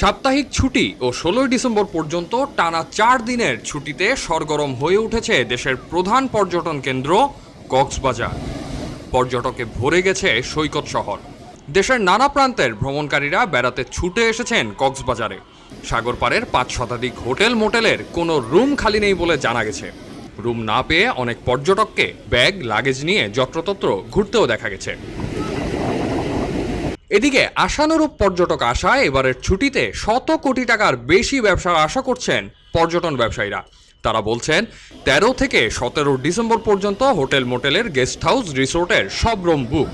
সাপ্তাহিক ছুটি ও ষোলোই ডিসেম্বর পর্যন্ত টানা চার দিনের ছুটিতে সরগরম হয়ে উঠেছে দেশের প্রধান পর্যটন কেন্দ্র কক্সবাজার। পর্যটকে ভরে গেছে সৈকত শহর। দেশের নানা প্রান্তের ভ্রমণকারীরা বেড়াতে ছুটে এসেছেন কক্সবাজারে। সাগর পাড়ের পাঁচ শতাধিক হোটেল মোটেলের কোনো রুম খালি নেই বলে জানা গেছে। রুম না পেয়ে অনেক পর্যটককে ব্যাগ, লাগেজ নিয়ে যত্রতত্র ঘুরতেও দেখা গেছে। এদিকে আশানুরূপ পর্যটক আশায় এবারের ছুটিতে শত কোটি টাকার বেশি ব্যবসার আশা করছেন পর্যটন ব্যবসায়ীরা। তারা বলছেন, তেরো থেকে সতেরো ডিসেম্বর পর্যন্ত হোটেল মোটেলের গেস্ট হাউস রিসোর্টের সব রুম বুক।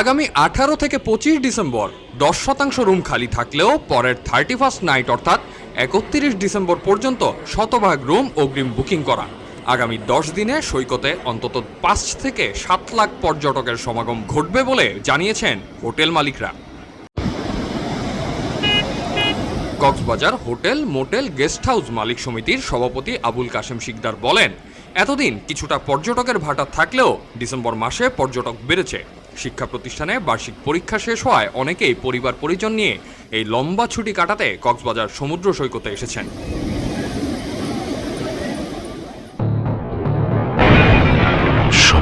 আগামী আঠারো থেকে পঁচিশ ডিসেম্বর দশ শতাংশ রুম খালি থাকলেও পরের থার্টি ফার্স্ট নাইট অর্থাৎ একত্রিশ ডিসেম্বর পর্যন্ত শতভাগ রুম অগ্রিম বুকিং করা। আগামী দশ দিনে সৈকতে অন্তত পাঁচ থেকে সাত লাখ পর্যটকের সমাগম ঘটবে বলে জানিয়েছেন হোটেল মালিকরা। Cox's Bazar hotel motel guest house মালিক সমিতির সভাপতি আবুল কাশেম শিকদার বলেন, এতদিন কিছুটা পর্যটকের ভাটা থাকলেও ডিসেম্বর মাসে পর্যটক বেড়েছে। শিক্ষা প্রতিষ্ঠানে বার্ষিক পরীক্ষা শেষ হওয়ায় অনেকেই পরিবার পরিজন নিয়ে এই লম্বা ছুটি কাটাতে কক্সবাজার সমুদ্র সৈকতে এসেছেন।